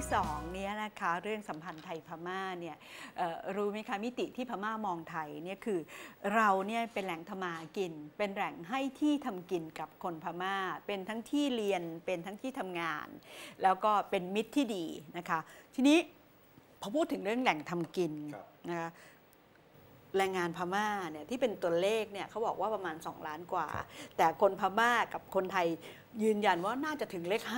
2เนี่ยนะคะเรื่องสัมพันธ์ไทยพม่าเนี่ยเอ่อรู้ไหมคะมิติที่พม่ามองไทยเนี่ยคือเราเนี่ยเป็นแหล่งทำมาหากิน เป็นแหล่งให้ที่ทำกินกับคนพม่า เป็นทั้งที่เรียนเป็นทั้งที่ทำงาน แล้วก็เป็นมิตรที่ดีนะคะ ทีนี้พอพูดถึงเรื่องแหล่งทำกินครับนะคะ แรงงานพม่าเนี่ยที่เป็นตัวเลขเนี่ยเขาบอกว่าประมาณ 2 ล้านกว่า แต่คนพม่ากับคนไทยยืนยันว่าน่าจะถึงเลข5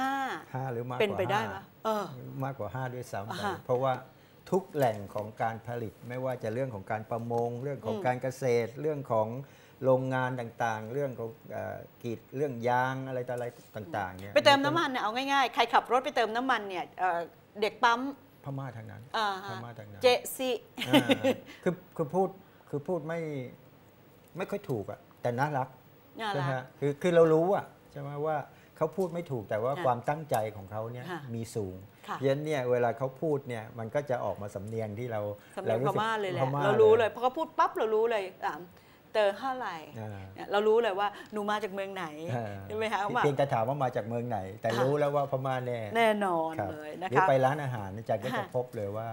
ห้าหรือมากกว่าเป็นไปได้ห้าไหมเออมากกว่า 5 ด้วยซ้ำไปอ่าฮะเพราะว่าทุกแหล่งของการผลิตไม่ว่าจะเรื่องของการประมง เรื่องของอืมการเกษตร เรื่องของโรงงานต่างๆ เรื่องของเอ่อกรีดเรื่องยางอะไรต่ออะไรต่างๆเนี่ยไปเติมน้ำมันเนี่ยเอาง่ายๆ ใครขับรถไปเติมน้ำมันเนี่ยเอ่อเด็กปั๊มพม่าทางนั้นอ่าพฮะม่าทางนั้นเจสิอ่าคือคือพูด คือพูดไม่ไม่ค่อยถูกอะแต่น่ารักน่าใช่ไหมรักฮะคือคือเรารู้อะใช่ไหมว่าเขาพูดไม่ถูกแต่ว่าค่ะความตั้งใจของเขาเนี่ยค่ะมีสูงค่ะเพราะฉะนั้นเนี่ยเวลาเขาพูดเนี่ยมันก็จะออกมาสำเนียงที่เราสำเนียงพสึกม่าเลยแหละพม่เรารู้เลยพอเขาพูดปั๊บเรารู้เลยอะเตอห้าไหร่อ่าเนี่ยเรารู้เลยว่าหนูมาจากเมืองไหนอ่าใช่ไหมคะว่าเพียงแต่ถามว่ามาจากเมืองไหน แต่ค่ะรู้แล้วว่าพม่าแน่แน่นอนครับเลยนะหรือคะไปร้านอาหารอาจารย์ก็จะค่ะพบเลยว่า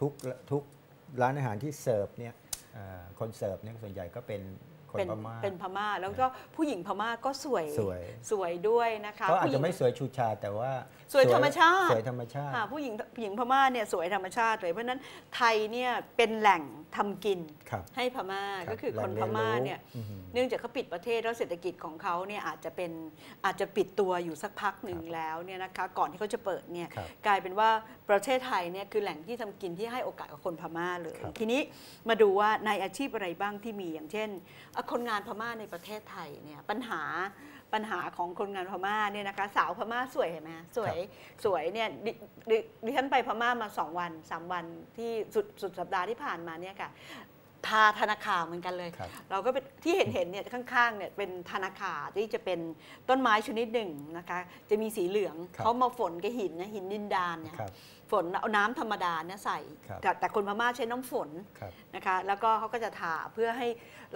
ทุกทุกร้านอาหารที่เสิร์ฟเนี่ย คอนเสิร์ฟเนี่ยส่วนใหญ่ก็เป็น คนเป็นพม่าเป็นพม่า แล้วก็ผู้หญิงพม่าก็สวยสวยสวยด้วยนะคะเขาอาจผู้หญิจะงไม่สวยชูชาแต่ว่าสวยธรรมชาติสวยธรรมชาติค่ะผู้หญิงผู้หญิงพม่าเนี่ยสวยธรรมชาติเลยเพราะฉะนั้นไทยเนี่ยเป็นแหล่งทำกินครับให้พม่ารับก็คือคนแหพล่งม่ารู้เนี่ยอื้อหือเนื่องจากเขาปิดประเทศแล้วเศรษฐกิจของเขาเนี่ยอาจจะเป็นอาจจะปิดตัวอยู่สักพักหนึ่งครับแล้วเนี่ยนะคะก่อนที่เขาจะเปิดเนี่ยครับกลายเป็นว่าประเทศไทยเนี่ยคือแหล่งที่ทำกินที่ให้โอกาสกับคนพม่าเลยครับทีนี้มาดูว่าในอาชีพอะไรบ้างที่มีอย่างเช่นอะคนงานพม่าในประเทศไทยเนี่ยปัญหาปัญหาของคนงานพม่าเนี่ยนะคะสาวพม่าสวยเห็นไหมคะสวยสวยเนี่ยดิดิดิฉันไปพม่ามาสองวันสามวันที่สุดสุดสัปดาห์ที่ผ่านมาเนี่ยค่ะ ทาธนาคารเหมือนกันเลย ครับ เราก็เป็นที่เห็นเห็นๆเนี่ยข้างๆเนี่ยเป็นธนาคารที่จะเป็นต้นไม้ชนิดหนึ่งนะคะ จะมีสีเหลืองครับ เขามาฝนกับหินนะหินดินดานเนี่ยครับ ฝนเอาน้ำธรรมดาเนี่ยใส่ ครับ แต่แต่คนพม่าใช้น้ำฝนครับ นะคะ แล้วก็เขาก็จะทาเพื่อให้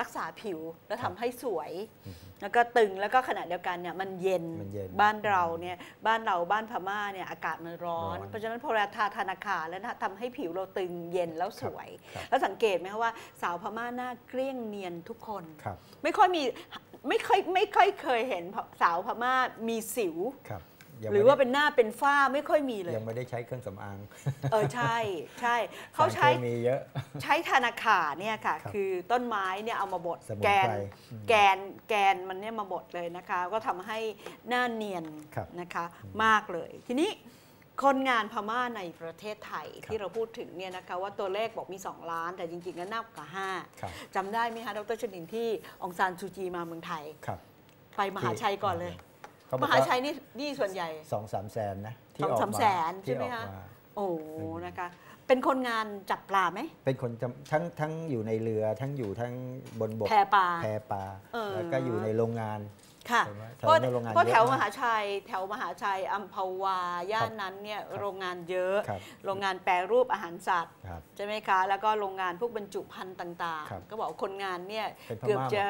รักษาผิวแล้วครัทำบ ให้สวย อือฮึ แล้วก็ตึงแล้วก็ขณะเดียวกันเนี่ยมันเย็นมันเย็นบ้านเราเนี่ยบ้านเราบ้านพม่าเนี่ยอากาศมันร้อนร้อนเพราะฉะนั้นพอเราทาธนาคารแล้วนะทำให้ผิวเราตึงเย็นแล้วสวยครับแล้วสังเกตไหมคะว่าสาวพม่าหน้าเกลี้ยงเนียนทุกคนครับไม่ค่อยมีไม่ค่อยไม่ค่อยเคยเห็นสาวพม่ามีสิวครับยัง หรือไม่ว่าได้เป็นหน้าเป็นฝ้าไม่ค่อยมีเลย ยังไม่ได้ใช้เครื่องสำอาง เออใช่ใช่เขาใช้สรคมีเยอะใช้ธนาคารเนี่ยค่ะครับคือต้นไม้เนี่ยเอามาบดสมุนแกนไพรอืมแกนแกนมันเนี่ยมาบดเลยนะคะ ก็ทำให้หน้าเนียนครับนะคะมากเลย ทีนี้คนงานพม่าในประเทศไทยครับที่เราพูดถึงเนี่ยนะคะว่าตัวเลขบอกมี 2 ล้าน แต่จริงๆแล้วนับกว่าครับ5จำได้ไหมคะดรชนินที่องซานซูจีมาเมืองไทยครับไปมหาชัยก่อนเลยเขาบ มอกหาว่าชัยนี่นี่ส่วนใหญ่สองสามแสนนะที่สองออกสามมาแสนใช่ไหมที่ออกคะาโอ้โหอืมนะคะ เป็นคนงานจับปลาไหม เป็นคนจำทั้งทั้งอยู่ในเรือทั้งอยู่ทั้งบนบกแพปลาแพปลาเออแล้วก็อยู่ในโรงงาน ค่ะใช่ไหมแถวเพราะในโรงงานเพราะเยอะแถวมากมหาชัย แถวมหาชัยอัมพวา ย่านนั้นเนี่ยครับโรงงานเยอะครับโรงงานแปรรูปอาหารสัตว์ครับใช่ไหมคะ แล้วก็โรงงานพวกบรรจุภัณฑ์ต่างครับๆก็บอกว่าคนงานเนี่ยเป็นพม่าเกือบจะ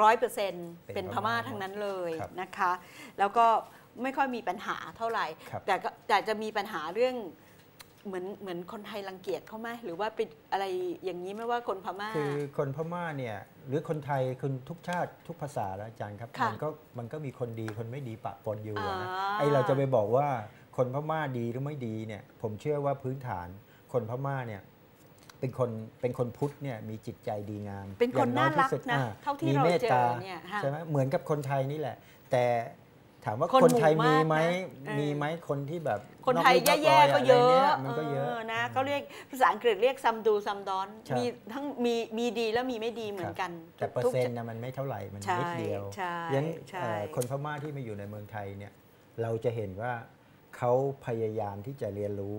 ร้อยเปอร์เซ็นต์เป็เป็นนพพม่าม่าทั้งนั้นเลยครับนะคะ แล้วก็ไม่ค่อยมีปัญหาเท่าไหร่ครับแต่ก็แต่จะมีปัญหาเรื่อง เหมือนเหมือนคนไทยรังเกียจเขาไหมหรือว่าเป็นอะไรอย่างนี้ไม่ว่าคนพม่า คือคนพม่าเนี่ยหรือคนไทยคนทุกชาติทุกภาษาแล้วอาจารย์ครับ ค่ะมันก็มันก็มีคนดีคนไม่ดีปะปนอยู่อะนะอ่า ไอเราจะไปบอกว่าคนพม่าดีหรือไม่ดีเนี่ยผมเชื่อว่าพื้นฐานคนพม่าเนี่ยเป็นคนเป็นคนพุทธเนี่ยมีจิตใจดีงามเป็นคนอย่งน่ารักที่สุดนะอ่เท่าที่มีเรามตเจตอเนี่ยค่ะใช่ไหมเหมือนกับคนไทยนี่แหละ แต่ ถามว่าคนคนไทยหมู่มีมากไหมนะเออมีไหมคนที่แบบ คนไทยอกลูกแย่ๆก็เยอะไรนี่มันก็เยอะนะเขาเรียกภาษาอังกฤษเรียกซัมดูซัมดอนใช่มีทั้งมีมีดีและมีไม่ดีเหมือนกัน แต่เปอร์ทุกเซ็นต์นะมันไม่เท่าไหร่มันใช่นิดเดียวใช่ยันใช่เอ่อคนพม่าที่มาอยู่ในเมืองไทยเนี่ยเราจะเห็นว่าเขาพยายามที่จะเรียนรู้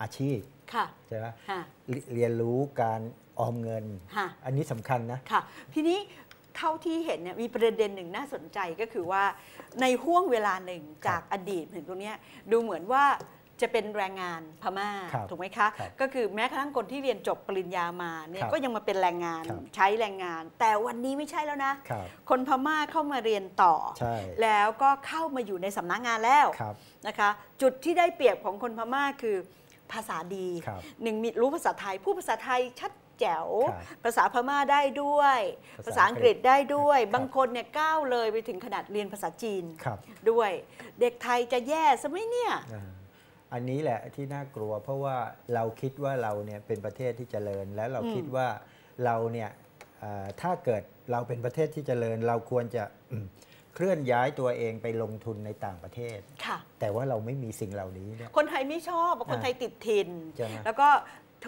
อาชีพค่ะใช่ไหมค่ะเรเรียนรู้การออมเงินค่ะอันนี้สำคัญนะ ค่ะ ทีนี้ เท่าที่เห็นเนี่ยมีประเด็นหนึ่งน่าสนใจก็คือว่าในห่วงเวลาหนึ่งจากอดีตถึงตรงเนี้ยดูเหมือนว่าจะเป็นแรงงานพม่าครับถูกไหมคะครับก็คือแม้กระทั่งคนที่เรียนจบปริญญามาเนี่ยครับก็ยังมาเป็นแรงงานครับใช้แรงงาน แต่วันนี้ไม่ใช่แล้วนะครับคนพม่าเข้ามาเรียนต่อใช่แล้วก็เข้ามาอยู่ในสำนักงานแล้วครับนะคะ จุดที่ได้เปรียบของคนพม่าคือภาษาดีครับหนึ่งมีรู้ภาษาไทย พูดภาษาไทยชัด แจ๋วครับภาษาพม่าได้ด้วย ภาภาษาษาอัอังงกกฤฤษษได้ด้วยครับบางคนเนี่ยก้าวเลยไปถึงขนาดเรียนภาษาจีนครับด้วย เด็กไทยจะแย่ซะไหมเนี่ยอ่าอันนี้แหละที่น่ากลัว เพราะว่าเราคิดว่าเราเนี่ยเป็นประเทศที่เจริญ และเราอืมคิดว่าเราเนี่ยเอ่อถ้าเกิดเราเป็นประเทศที่เจริญ เราควรจะอืมเคลื่อนย้ายตัวเองไปลงทุนในต่างประเทศค่ะแต่ว่าเราไม่มีสิ่งเหล่านี้เนี่ยคนไทยไม่ชอบ คนไทยติดถิ่นใช่ไหมแล้วก็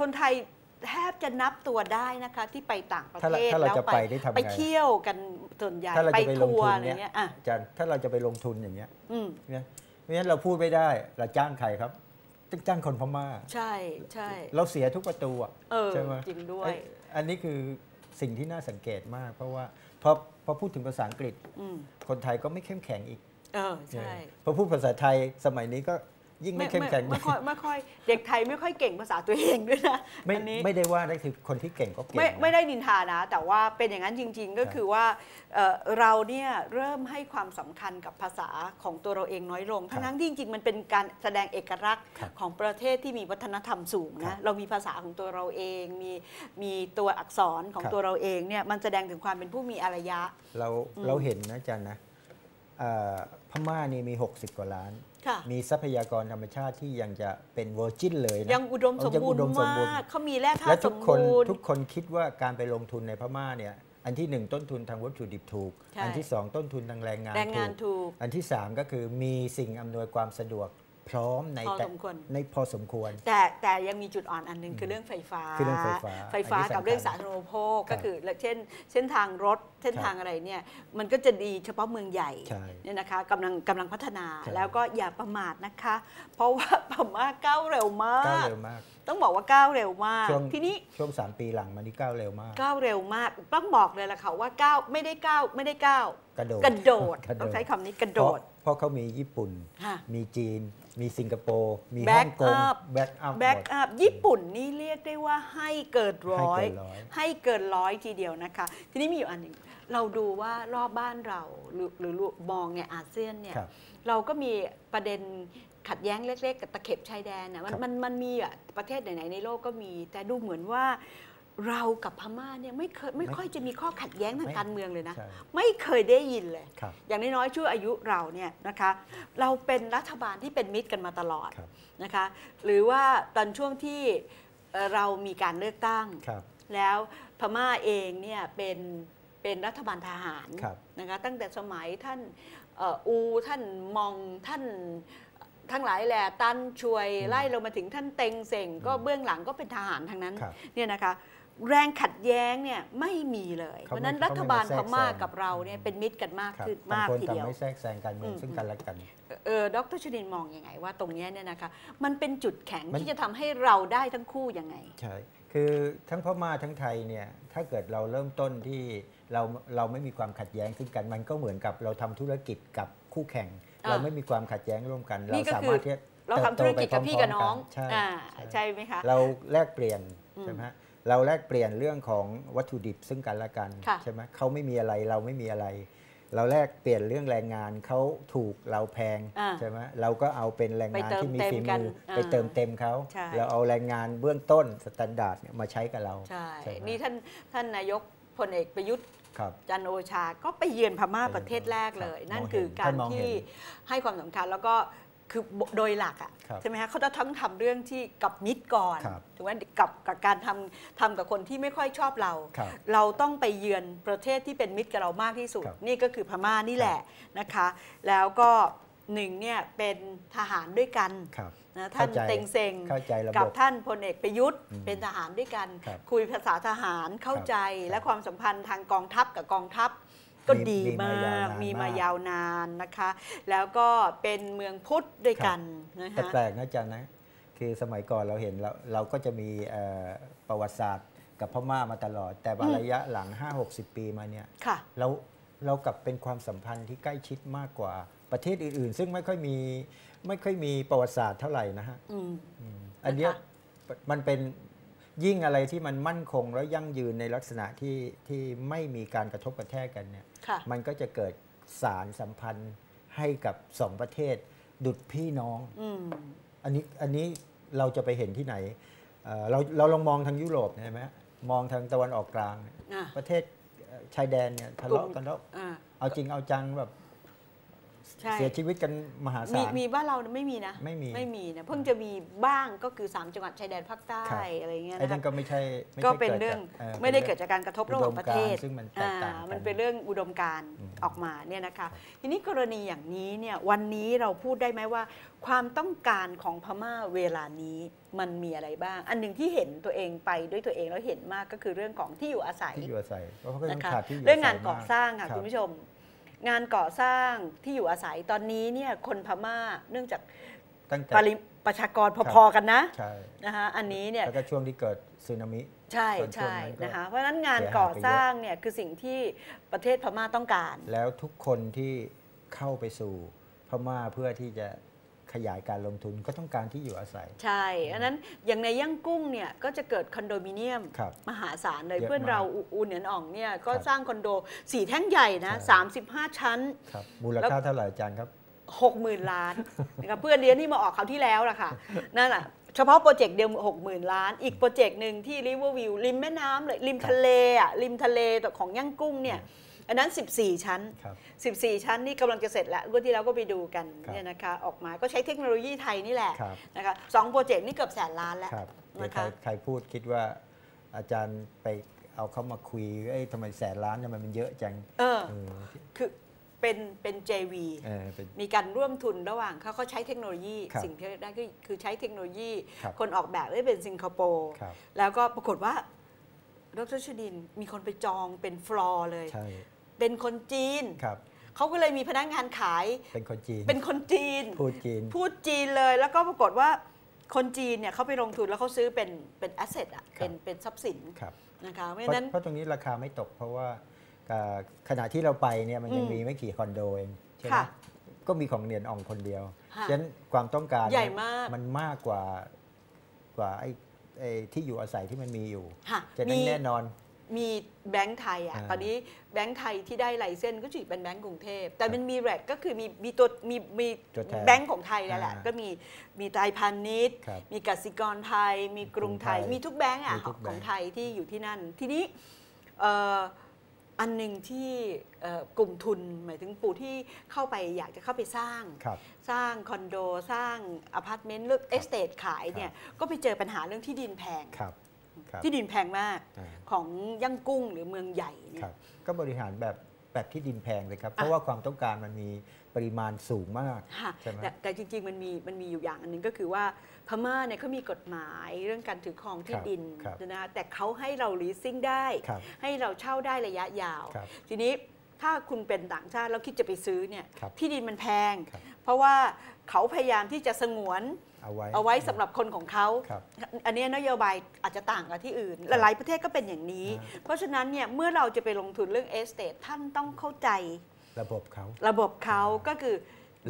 คนไทย แทบจะนับตัวได้นะคะที่ไปต่างประถ้าเทเราศถ้าเราแล้วจะไปได้ทำไงไปเที่ยวกันส่วนใหญ่ถ้าเราไปจะไปลงทัวทุร์นอะไรเนี่ยเงี้ยอะอาจารย์ถ้าเราจะไปลงทุนอย่างเงี้ยอืมเนี่ยเพราะฉะนั้นเราพูดไม่ได้เราจ้างใครครับต้องจ้างคนพม่า ใช่ใช่เราเสียทุกประตูอะเออใช่ไหมจริงด้วยไอ้อันนี้คือสิ่งที่น่าสังเกตมาก เพราะว่าพอพอพูดถึงภาษาอังกฤษอืมคนไทยก็ไม่เข้มแข็งอีกเออใช่พอพูดภาษาไทยสมัยนี้ก็ ยิ่งไม่เข้มแข็งไม่ค่อยไม่ค่อยเด็กไทยไม่ค่อยเก่งภาษาตัวเองด้วยนะไม่อันนี้ไม่ได้ว่าได้คือคนที่เก่งก็เก่งไม่นะไม่ได้นินทานะ แต่ว่าเป็นอย่างนั้นจริง ๆ ก็ครับคือว่าเอ่อเราเนี่ยเริ่มให้ความสำคัญกับภาษาของตัวเราเองน้อยลงครับทั้งๆที่จริงๆ มันเป็นการแสดงเอกลักษณ์ครับของประเทศที่มีวัฒนธรรมสูงครันะบเรามีภาษาของตัวเราเองมีมีตัวอักษรของครับตัวเราเองเนี่ยมันแสดงถึงความเป็นผู้มีอารยะ เราอืมเราเห็นนะอาจารย์นะเอ่อพม่านี่มี 60 กว่าล้านค่ะ มีทรัพยากรธรรมชาติที่ยังจะเป็นเวอร์จินเลยนะยังอุดมสมบูรณ์ยังอุดมสมบูรณ์มากเขามีแร่ธาและตุสทุกมคนบูรณ์ทุกคนคิดว่าการไปลงทุนในพม่าเนี่ยอันที่หนึ่งต้นทุนทางวัตถุดิบถูกใช่อัที่สองต้นทุนทางแรงงานแรงงานถูกถูก อันที่สามก็คือมีสิ่งอำนวยความสะดวก พร้อมในพอแต่สมควรในพอสมควร แต่แต่ยังมีจุดอ่อนอันหนึ่งคือเรื่องไฟฟ้าคือเรื่องไฟฟ้าไฟฟ้าอันนี้สำคัญกับเรื่องสาธารณูปโภคครัก็บคือเช่น เส้นทางรถเส้นครับทางอะไรเนี่ยมันก็จะดีเฉพาะเมืองใหญ่ใช่เนี่ยนะคะกำลังกำลังพัฒนาใช่แล้วก็อย่าประมาทนะคะ เพราะว่าพม่าก้าวเร็วมาก้าวกเร็วมาก ต้องบอกว่าก้าวเร็วมากช่วงทีนี้ช่วงสามปีหลังมานี่ก้าวเร็วมากก้าวเร็วมากต้องบอกเลยล่ะค่ะว่าก้าวไม่ได้ก้าวไม่ได้ก้าวกระโดดกระโดดกระโดดต้องใช้คำนี้กระโดด เพราะเพราะเขามีญี่ปุ่นค่ะมีจีน มีสิงคโปร์ มี Back ฮ่องกง up แบ็กอัพแบ็กหมดอัพญี่ปุ่นนี่เรียกได้ว่าให้เกิดร้อย ให้เกินร้อยให้เกินร้อยทีเดียวนะคะ ทีนี้มีอยู่อันหนึ่งเราดูว่ารอบบ้านเราหรือหรือมองในอาเซียนเนี่ยครับเราก็มีประเด็นขัดแย้งเล็ก ๆ กับตะเข็บชายแดนนะมันครับมันมันมีอะประเทศไหนๆในโลกก็มี แต่ดูเหมือนว่า เรากับพม่าเนี่ยไม่เคยไม่ไม่ค่อยจะมีข้อขัดแย้งทางไม่การเมืองเลยนะใช่ไม่เคยได้ยินเลยครับอย่างน้อยๆช่วงอายุเราเนี่ยนะคะ เราเป็นรัฐบาลที่เป็นมิตรกันมาตลอดครับนะคะ หรือว่าตอนช่วงที่เอ่อเรามีการเลือกตั้งครับแล้วพม่าเองเนี่ยเป็นเป็นรัฐบาลทหารครับนะคะตั้งแต่สมัยท่านเอ่ออูท่านมองท่านทั้งหลายแหละตันช่วยอืมไล่ลงมาถึงท่านเต็งเส่งก็อืมเบื้องหลังก็เป็นทหารทั้งนั้นครับเนี่ยนะคะ แรงขัดแย้งเนี่ยไม่มีเลย เพเขาไม่ราะฉะนั้นเขาไม่รัฐบาลมาแทรพกม่าแซงกับเราเนี่ยเป็นมิตรกันมากครับขึ้นต่างมากคนทีต่างเดียวไม่แทรกแซงการเมืองอืมซึ่งกันและกันเออดรชดินมองยังไง ว่าตรงเนี้ยเนี่ยนะคะมันเป็นจุดแข็งมันที่จะทำให้เราได้ทั้งคู่ยังไงใช่คือทั้งพม่าทั้งไทยเนี่ยถ้าเกิดเราเริ่มต้นที่เราเราไม่มีความขัดแย้งซึ่งกัน มันก็เหมือนกับเราทำธุรกิจกับคู่แข่งอ่าเราไม่มีความขัดแย้งร่วมกันนี่เราก็สาคือมารถที่จะเราทำธุรกิจกับพี่กับน้องใช่อ่าใช่ใช่ไหมคะเราแลกเปลี่ยนอืมใช่ไหมฮะ เราแลกเปลี่ยนเรื่องของวัตถุดิบซึ่งกันและกันค่ะใช่ไหมเขาไม่มีอะไรเราไม่มีอะไร เราแลกเปลี่ยนเรื่องแรงงานเขาถูกเราแพงอ่าใช่ไหมเราก็เอาเป็นแรงงานไปเติมที่มีเต็มฝีกัมืนออ่าไปเติมเต็มเขาใช่เราเอาแรงงานเบื้องต้นสแตนดาร์ดเนี่ยมาใช้กับเราใช่ใช่ไหมนี่ท่านท่านนายกพลเอกประยุทธ์ครับจันทร์โอชาก็ไปเยือนพม่าไปเยือนประเทศแรกเลยครับนั่นมองเห็นคือการท่านมองเห็นที่ให้ความสำคัญแล้วก็ คือโดยหลักอะครับใช่ไหมคะเขาจะทั้งทำเรื่องที่กับมิตรก่อนครับถูกไหมกับกับการทำทำกับคนที่ไม่ค่อยชอบเราครับเราต้องไปเยือนประเทศที่เป็นมิตรกับเรามากที่สุดครับนี่ก็คือพม่านี่แหละนะคะ แล้วก็หนึ่งเนี่ยเป็นทหารด้วยกันครับนะท่านเข้าใจเต็งเซงเข้าใจระกับบบท่านพลเอกประยุทธ์อืมเป็นทหารด้วยกันครับคุยภาษาทหารเข้าใจครับและความสัมพันธ์ทางกองทัพกับกองทัพ ก็มีดีมีมามายากวนานมีมามากยาวนานนะคะ แล้วก็เป็นเมืองพุทธด้วยกันนะแต่คะแปลกนะอาจารย์นะคือสมัยก่อนเราเห็นเราเราก็จะมีเอ่อประวัติศาสตร์กับพม่ามาตลอด แต่ว่าระยะหลัง 5-60 ปีมาเนี่ยค่ะเราเรากลับเป็นความสัมพันธ์ที่ใกล้ชิดมากกว่าประเทศอื่น ๆ ซึ่งไม่ค่อยมีไม่ค่อยมีประวัติศาสตร์เท่าไหร่นะฮะอืมอืมอันเนี้ยนะคะมันเป็น ยิ่งอะไรที่มันมั่นคงแล้วยั่งยืนในลักษณะที่ที่ไม่มีการกระทบกระแทกกันเนี่ยค่ะมันก็จะเกิดสารสัมพันธ์ให้กับสองประเทศ ดุดพี่น้องอืมอันนี้อันนี้เราจะไปเห็นที่ไหนเอ่อเราเราลองมองทางยุโรปเห็นไหมมองทางตะวันออกกลางเนี่ยอะประเทศเอ่อชายแดนเนี่ยทะเลาะกันแล้วอ่าเอาจริงเอาจังแบบใช่ เสียชีวิตกันมหามีศาลมีบ้านเราไม่มีนะไม่มีไม่มีนะเพิ่งจะมีบ้างก็คือ 3 จังหวัดชายแดนภาคใต้ครับอะไรเงี้ยไอ้นะนั่นคะก็ไม่ใช่ไม่ใช่ก็เป็นดเรื่องจากไม่ได้ป็นเกิดจากการกระทบระหว่างประเทศอุดมการณ์ซึ่งมันแตกต่างกันอ่มันเป็นเรื่องอุดมการณ์อืมออกมาเนี่ยนะคะ ทีนี้กรณีอย่างนี้เนี่ยวันนี้เราพูดได้ไหมว่า ความต้องการของพม่าเวลานี้มันมีอะไรบ้าง อันหนึ่งที่เห็นตัวเองไปด้วยตัวเองแล้วเห็นมากก็คือเรื่องของที่อยู่อาศัยที่อยู่อาศัยเพราะเขาก็ต้อนะงคะขาดที่อยู่เรื่องงานศัยก่อสร้างค่ะรับคุณผู้ชม งานก่อสร้างที่อยู่อาศัยตอนนี้เนี่ยคนพม่าเนื่องจากตั้งแต่ปริประชากรพอๆกันนะใช่นะคะอันนี้เนี่ยแล้วก็ช่วงที่เกิดสึนามิ ใช่ตอนช่วงใช่นั้นก็นะคะเพราะฉะนั้นงานเสียหายก่อไปเยอะสร้างเนี่ยคือสิ่งที่ประเทศพม่าต้องการ แล้วทุกคนที่เข้าไปสู่พม่าเพื่อที่จะ ขยายการลงทุนก็ต้องการที่อยู่อาศัย ใช่อันนั้นอย่างในย่างกุ้งเนี่ยก็จะเกิดคอนโดมิเนียมครับมหาศาลเลยเยอะเพื่อนมากเราอูอูเหนียนอ่องเนี่ยก็ครับสร้างคอนโดสี่แท่งใหญ่นะใช่35 ชั้นครับมูลค่าเท่าไหร่อาจารย์ครับ60,000ล้านนะคะเพื่อนเรียนที่มาออกเขาวที่แล้วล่ะค่ะนั่นแหละเฉพาะโปรเจกต์เดียว60,000ล้าน อีกโปรเจกต์หนึ่งที่ริเวอร์วิวริมแม่น้ำเลยริมทะเลอะริมทะเลของย่างกุ้งเนี่ย อันนั้น 14 ชั้นครับ14 ชั้นนี่กำลังจะเสร็จแล้วเมื่อที่แล้วก็ไปดูกันครับเนี่ยนะคะออกมาก็ใช้เทคโนโลยีไทยนี่แหละครับนะคะสองโปรเจกต์นี่เกือบแสนล้านแล้วครับเดี๋ยวนะใครคะใครพูดคิดว่าอาจารย์ไปเอาเข้ามาคุยเอ้ยทำไมแสนล้านทำไมมันเยอะจังเออเออคือเป็นเป็น JV เออเป็นมีการร่วมทุนระหว่างเขาเขาใช้เทคโนโลยีครับสิ่งที่ได้ก็คือใช้เทคโนโลยีครับคนออกแบบได้เป็นสิงคโปร์ครับแล้วก็ปรากฏว่าดรชดินมีคนไปจองเป็นฟลอร์เลยใช่ เป็นคนจีนครับเขาก็เลยมีพนักงานขาย เป็นคนจีน เป็นคนจีน พูดจีน พูดจีนเลย แล้วก็ปรากฏว่าคนจีนเนี่ยเขาไปลงทุนแล้วเขาซื้อเป็นเป็นแอสเซทอะครับเป็นเป็นทรัพย์สินครับนะคะเพเพราะราะฉะนั้นเพราะตรงนี้ราคาไม่ตก เพราะว่าอ่าขณะที่เราไปเนี่ยมันยังอืมมีไม่กี่คอนโดเองใช่ไหมค่ะก็มีของเนียนอ่องคนเดียวค่ะฉะนั้นความต้องการใหญ่มากมันมากกว่ากว่าไอ้ไอ้ที่อยู่อาศัยที่มันมีอยู่ค่ะฉะนั้มีนแน่นอน มีแบงก์ไทยอะอ่าตอนนี้แบงก์ไทยที่ได้ไลเซนส์ก็ถือเป็นแบงก์กรุงเทพ แต่มันมีแรกก็คือมีมีตัวมีมีตัวแทนแบงก์ของไทยนั่นแหละอ่าก็มีมีไทยพาณิชย์ครับมีกสิกรไทย มีกรุงไทยกรุงไทยมีทุกแบงก์อะมีทุกแบงก์ของไทยที่อยู่ที่นั่น ทีนี้เอ่ออันหนึ่งที่เอ่อกลุ่มทุนหมายถึงปู่ที่เข้าไปอยากจะเข้าไปสร้างครับสร้างคอนโด สร้างอพาร์ตเมนต์เลือกเอสเตทขายเนี่ยก็ไปเจอปัญหาเรื่องที่ดินแพงครับครับ ที่ดินแพงมากอ่าของย่างกุ้งหรือเมืองใหญ่เนี่คยรับก็บริหารแบบแบบที่ดินแพงเลยครับ เพราะว่าความต้องการมันมีปริมาณสูงมากค่ะใช่ไหมแต่แต่จริง ๆ มันมีมันมีอยู่อย่างอันหนึงก็คือว่าพม่าเนี่ยเขามีกฎหมายเรื่องการถือครองที่ครับดินครับนะคะแต่เขาให้เรา leasing ได้ครับให้เราเช่าได้ระยะยาวครับทีนี้ถ้าคุณเป็นต่างชาติแล้วคิดจะไปซื้อเนี่ยครับที่ดินมันแพงครับเพราะว่าเขาพยายามที่จะสงวน เอาไว้เอาไว้สำหรับคนของเขาครับอันนี้นโยบายอาจจะต่างกับที่อื่นครับหลายๆประเทศก็เป็นอย่างนี้อ่าเพราะฉะนั้นเนี่ยเมื่อเราจะไปลงทุนเรื่องเอสเตทท่านต้องเข้าใจระบบเขาระบบเขาก็คือ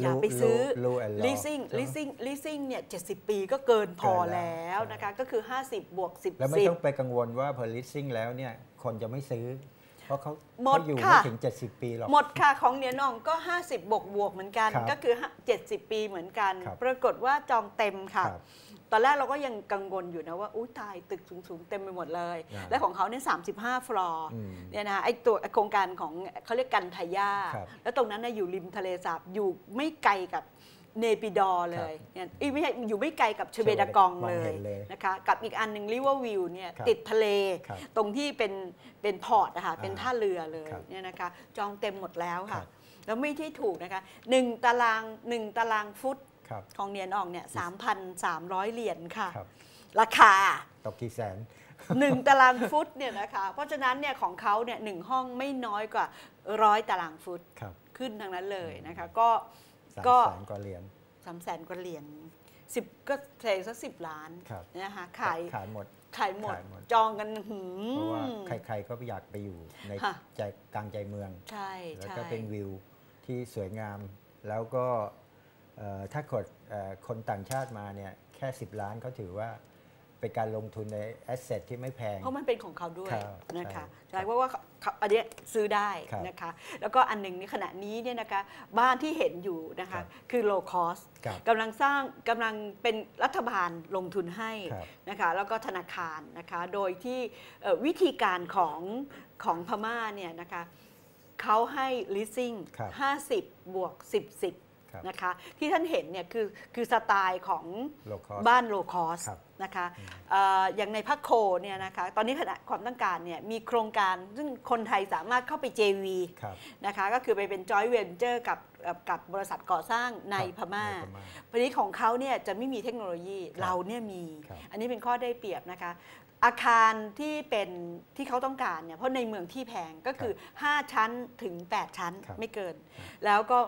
อย่ารู้ไปซื้อรู้ and law leasing ใช่ไหม leasing leasing เนี่ย70 ปีก็เกินพอเกินแล้แล้ววนะคะ ก็คือ 50 บวก 10 แล้วไม่10ต้องไปกังวลว่าพอลิสซิ่งแล้วเนี่ย คนจะไม่ซื้อ เพราะเขาหมดเขาอยู่ค่ะไม่ถึง 70 ปีหรอก หมดค่ะของเหนียนอ่องก็ 50 บวกบวกเหมือนกัน ครับก็คือ 70 ปีเหมือนกัน ครับ ปรากฏว่าจองเต็มค่ะ ครับ ตอนแรกเราก็ยังกังวลอยู่นะว่าอุ้ยตายตึกสูงๆ เต็มไปหมดเลย อ่า และของเขาเนี่ย35 ฟลอร์ อืม เนี่ยนะไอตัวไอ้โครงการของเขาเรียกกันทายา ครับแล้วตรงนั้นนะอยู่ริมทะเลสาบอยู่ไม่ไกลกับ เนปิดอร์เลยเนี่ยเอ้ยไม่ใช่อยู่ไม่ไกลกับเชเบดากองมองเลเห็ยนเลยนะคะกับอีกอันหนึ่งริเวอร์วิวเนี่ยครับติดทะเลครับตรงที่เป็นเป็นพอร์ตนะคะเป็นอ่าท่าท่าเรือเลยครับเนี่ยนะคะจองเต็มหมดแล้วครัค่ะบแล้วไม่ที่ถูกนะคะหนึ่งตารางหนึ่งตารางฟุตครับของเนียนอองเนี่ย3,300เหรียญค่ะครับราคาตกกี่แสนหนึ่งตารางฟุตเนี่ยนะคะเพราะฉะนั้นเนี่ยของเขาเนี่ยหนึ่งห้องไม่น้อยกว่าร้อยตารางฟุตครับขึ้นทั้งนั้นเลยนะคะก็ สามก็แสนกว่าเหรียญสามแสนกว่าเหรียญสิบก็เทสักสิบล้านครับนะคะขายขายหมดขายหมดขายหมด จองกันหืมเพราะว่าใครๆก็อยากไปอยู่ในค่ะใจกลางใจเมือง ใช่แล้วใช่ก็เป็นวิวที่สวยงาม แล้วก็เอ่อถ้ากดเอ่อคนต่างชาติมาเนี่ยแค่ 10 ล้านเขาถือว่า เป็นการลงทุนในแอสเซทที่ไม่แพง เพราะมันเป็นของเขาด้วยครับนะคะใช่ใช่เพราะว่าเขาเขาอันเนี้ยซื้อได้ครับนะคะ แล้วก็อันหนึ่งในขณะนี้เนี่ยนะคะบ้านที่เห็นอยู่นะครัคะบคือ low cost ครับกำลังสร้างกำลังเป็นรัฐบาลลงทุนให้ครับนะคะแล้วก็ธนาคารนะคะโดยที่เอ่อวิธีการของของพม่าเนี่ยนะคะเขาให้ leasing ครับ50 บวก 10 10ครับ นะคะที่ท่านเห็นเนี่ยคือคือสไตล์ของ low cost บ้านโลคอสครับนะคะเอ่ออย่างในพักโคเนี่ยนะคะตอนนี้ขณะความต้องการเนี่ยมีโครงการซึ่งคนไทยสามารถเข้าไป JV ครับนะคะก็คือไปเป็น joint venture กับกับกับบริษัทก่อสร้างในครับพม่าในพม่าพอดีของเขาเนี่ยจะไม่มีเทคโนโลยีครับเราเนี่ยมีครับอันนี้เป็นข้อได้เปรียบนะคะอาคารที่เป็นที่เขาต้องการเนี่ยเพราะในเมืองที่แพงก็คือ 5 ชั้นถึง 8 ชั้นครับไม่เกิน แล้วก็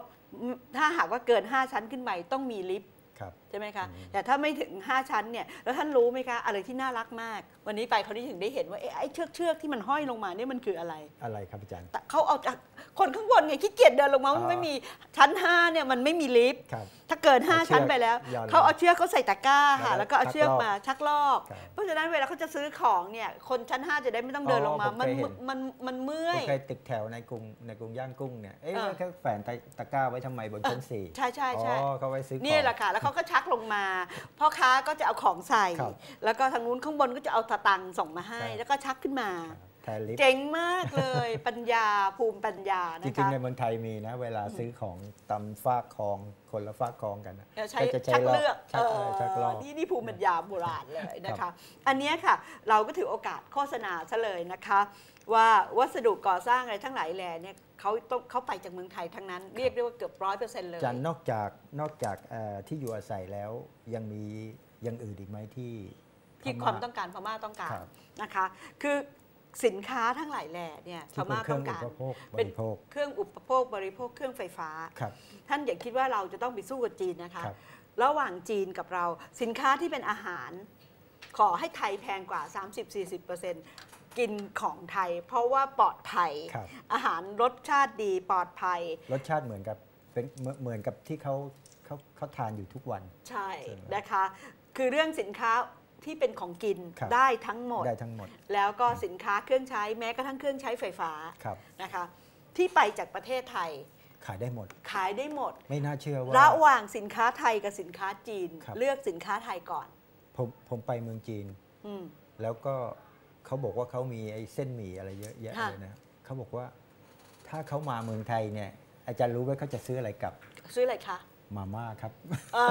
ถ้าหากว่าเกิน 5 ชั้นขึ้นไปต้องมีลิฟต์ครับใช่ไหมคะอืมแต่ถ้าไม่ถึง 5 ชั้นเนี่ย แล้วท่านรู้ไหมคะ อะไรที่น่ารักมาก วันนี้ไปเขาที่ถึงได้เห็นว่าเอ๊ะไอ้เชือกเชือกๆที่มันห้อยลงมาเนี่ยมันคืออะไร อะไรครับอาจารย์แต่เขาเอาจากคนข้างบนไงขี้เกียจเดินลงมาอ๋อมันไม่มีชั้น5เนี่ยมันไม่มีลิฟต์ครับถ้าเกินเอา5เชือกชั้นไปแล้วย่อนเขาเอาเชือกเขาใส่ตะกร้าค่ะ แล้แล้ววก็เอาเชือกชักลอกมาชักลอกครับเพราะฉะนั้นเวลาเขาจะซื้อของเนี่ย คนชั้น 5 จะได้ไม่ต้องเดินลงมาอ๋อผมมันเคยเห็นมันมันเมื่อผมยเคยตึกแถวในกรุงในกรุงย่างกุ้งเนี่ย เอ๊ะเออแค่แฝนตะตะกร้าไว้ทำไมบนชั้นสี่ใช่ใช่ใช่อ๋อเขาไว้ซื้อของนี่แหละค่ะ แล้วเขาก็ชักลงมา พ่อค้าก็จะเอาของใส่ครับแล้วก็ทางนู้นข้างบนก็จะเอาตะตังค์ส่งมาให้ครับแล้วก็ชักขึ้นมาแทนลิฟต์เจ๋งมากเลยปัญญาภูมิปัญญาจนะริงคะๆในเมืองไทยมีนะ เวลาซื้อของตำฟากคลองคนละฟากคลองกันนะใช้ก็จะใช้ชักลอกเลือกชักเออชักลอกนี่นี่ภูมิปัญญาโบราณเลยนะครัคะบอันเนี้ยค่ะ เราก็ถือโอกาสโฆษณาซะเลยนะคะ ว่าวัสดุก่อสร้างอะไรทั้งหลายแหล่เนี่ยเขาต้องเขาไปจากเมืองไทยทั้งนั้น เรียกได้ว่าเกือบร้อยเปอร์เซ็นต์เลยอาจารย์นอกจากนอกจากเอ่อที่อยู่อาศัยแล้วยังมีอยังอื่นอีกไหมที่ที่พความต้องการพม่าต้องการครับนะคะ คือสินค้าทั้งหลายแหล่เนี่ยพที่เป็นม่าเครื่ต้อองงอุการปโภคบเป็นริโภคเครื่องอุปโภคบริโภคเครื่องไฟฟ้าครับท่านอย่าคิดว่าเราจะต้องไปสู้กับจีนนะคะครับระหว่างจีนกับเราสินค้าที่เป็นอาหาร ขอให้ไทยแพงกว่า 30-40% กินของไทย เพราะว่าปลอดภัย ครับ อาหารรสชาติดีปลอดภัย รสชาติเหมือนกับเป็นเหมือนเหมือนกับที่เขาเขาเขาทานอยู่ทุกวัน ใช่ใช่ไหมนะคะ คือเรื่องสินค้าที่เป็นของกินครับ ได้ทั้งหมด ได้ทั้งหมดแล้วก็สินค้าเครื่องใช้แม้กระทั่งเครื่องใช้ไฟฟ้าครับนะคะ ที่ไปจากประเทศไทยขายได้หมด ขายได้หมด ไม่น่าเชื่อว่า ระหว่างสินค้าไทยกับสินค้าจีน ครับ เลือกสินค้าไทยก่อน ผมผมไปเมืองจีน อืม แล้วก็ เขาบอกว่าเขามีไอ้เส้นหมี่อะไรเยอะแยะค่ะเลยนะเขาบอกว่าถ้าเขามาเมืองไทยเนี่ย อาจารย์รู้ไหมเขาจะซื้ออะไรกลับ ซื้ออะไรคะมาม่าครับอ่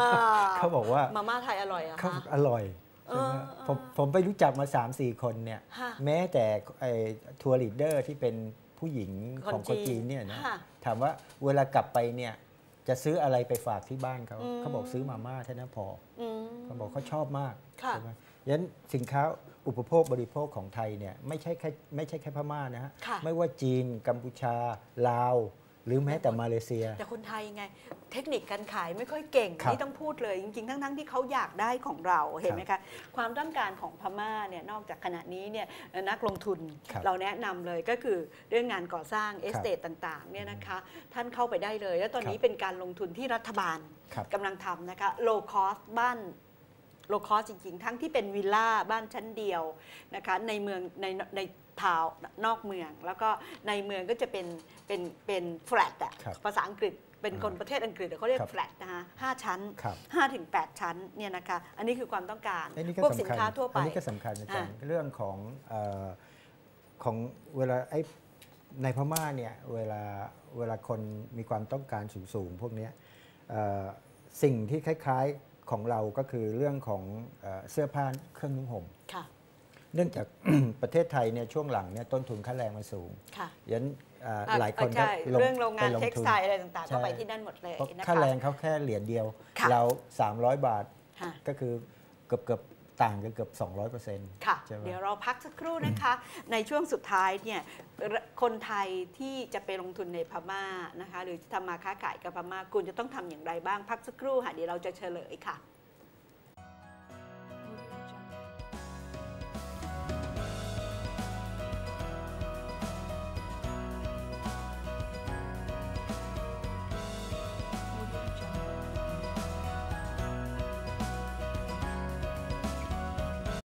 เขาบอกว่ามาม่าไทยอร่อยเหรอะเขาคะอร่อยเออผมผมไปรู้จักมา 3 4 คนเนี่ยค่ะแม้แต่ไอ้ทัวร์ลีดเดอร์ที่เป็นผู้หญิงคนของคนจีจีนนเนี่ยนะค่ะถามว่าเวลากลับไปเนี่ย จะซื้ออะไรไปฝากที่บ้านเขาอืมเขาบอกซื้อมาม่าเท่านั้นพออืมเขาบอกเขาชอบมากค่ะใช่ไหมยันสินค้า อุปโภคบริโภคของไทยเนี่ยไม่ใช่แค่ไม่ใช่แค่พม่านะฮะค่ะไม่ว่าจีน กัมพูชา ลาว หรือแม้แต่มาเลเซีย แต่คนไทยไง เทคนิคการขายไม่ค่อยเก่งครับนี่ต้องพูดเลย จริงๆ ทั้งๆ ที่เขาอยากได้ของเราเห็นไหมคะความต้องการของพม่าเนี่ยนอกจากขณะนี้เนี่ยนักลงทุนครับเราแนะนำเลยก็คือเรื่องงานก่อสร้างเอสเตทต่างๆเนี่ยนะคะท่านเข้าไปได้เลย แล้วตอนนี้ครับเป็นการลงทุนที่รัฐบาลครับกำลังทำนะคะโลคอสบ้าน โลคอสจริง ๆ ทั้งที่เป็นวิลล่าบ้านชั้นเดียวนะคะในเมืองในในทาวนอกเมือง แล้วก็ในเมืองก็จะเป็นเป็นเป็นแฟลตอะครับภาษาอังกฤษเป็นคนประเทศอังกฤษเขาเรียกครับแฟลตนะคะห้าชั้นครับห้าถึงแปดชั้นเนี่ยนะคะอันนี้คือความต้องการอันนี้ก็พวกสำสินคัญค้าทั่วไปอันนี้ก็สำคัญอาจารย์เรื่องของเออของเวลาไอ้ในพม่าเนี่ยเวลาเวลาคนมีความต้องการสูงๆ พวกเนี้ยเอ่อสิ่งที่คล้ายๆ ของเราก็คือเรื่องของเอ่อเสื้อผ้าเครื่องนุ่งห่มค่ะเนื่องจากประเทศไทยเนี่ยช่วงหลังเนี่ยต้นทุนค่าแรงมันสูงค่ะยันเอ่ออะหลายคนก็ใช่เรื่องโรงงานไปเท็กทุนซ์ไทอะไรต่างๆใช่ก็ไปที่นั่นหมดเลยเพราะนะคะค่าแรงเขาแค่เหรียญเดียวค่ะเรา 300 บาทค่ะก็คือเกือบเกือบ ต่างกันเกือบ 200เปอร์เซ็นต์ค่ะใช่ไหมเดี๋ยวเราพักสักครู่นะคะ ในช่วงสุดท้ายเนี่ยคนไทยที่จะไปลงทุนในพม่านะคะ หรือจะทำมาค้าขายกับพม่าคุณจะต้องทำอย่างไรบ้าง พักสักครู่ค่ะ เดี๋ยวเราจะเฉลยค่ะ